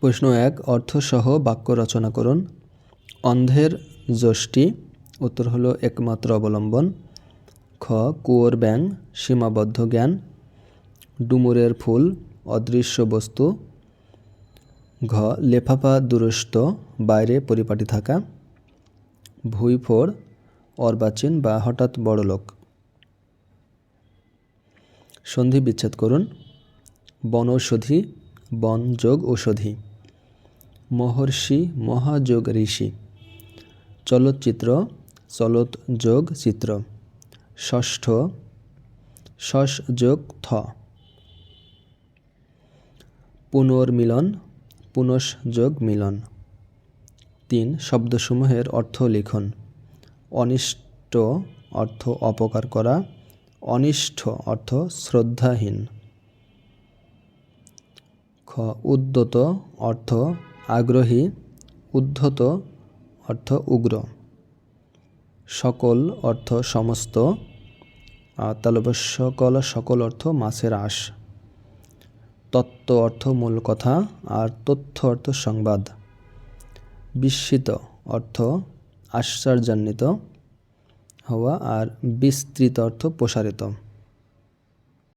প্রশ্ন এক, অর্থসহ বাক্য রচনা করুন। অন্ধের যষ্টি, উত্তর হলো একমাত্র অবলম্বন। খ, কুয়োর ব্যাং সীমাবদ্ধ জ্ঞান। ডুমুরের ফুল, অদৃশ্য বস্তু। ঘ, লেফাফা দুরস্ত, বাইরে পরিপাটি থাকা। ভুইফোর অর্বাচীন বা হঠাৎ বড়লোক সন্ধি বিচ্ছেদ করুন। বনৌষধি, বন যোগ ঔষধি। মহর্ষি মহাযোগ ঋষি। চলচ্চিত্র চলত যোগ চিত্র। ষষ্ঠ শস যোগ থ। পুনর্মিলন পুনস যোগ মিলন। তিন শব্দসমূহের অর্থ লিখন। অনিষ্ট অর্থ অপকার করা অনিষ্ঠ অর্থ শ্রদ্ধাহীন। খ উদ্যত অর্থ আগ্রহী, উদ্ধত অর্থ উগ্র। সকল অর্থ সমস্ত তাহলে সকল সকল অর্থ মাছের আশ তত্ত্ব অর্থ মূল কথা, আর তথ্য অর্থ সংবাদ। বিস্মিত অর্থ আশ্চর্যান্বিত হওয়া, আর বিস্তৃত অর্থ প্রসারিত।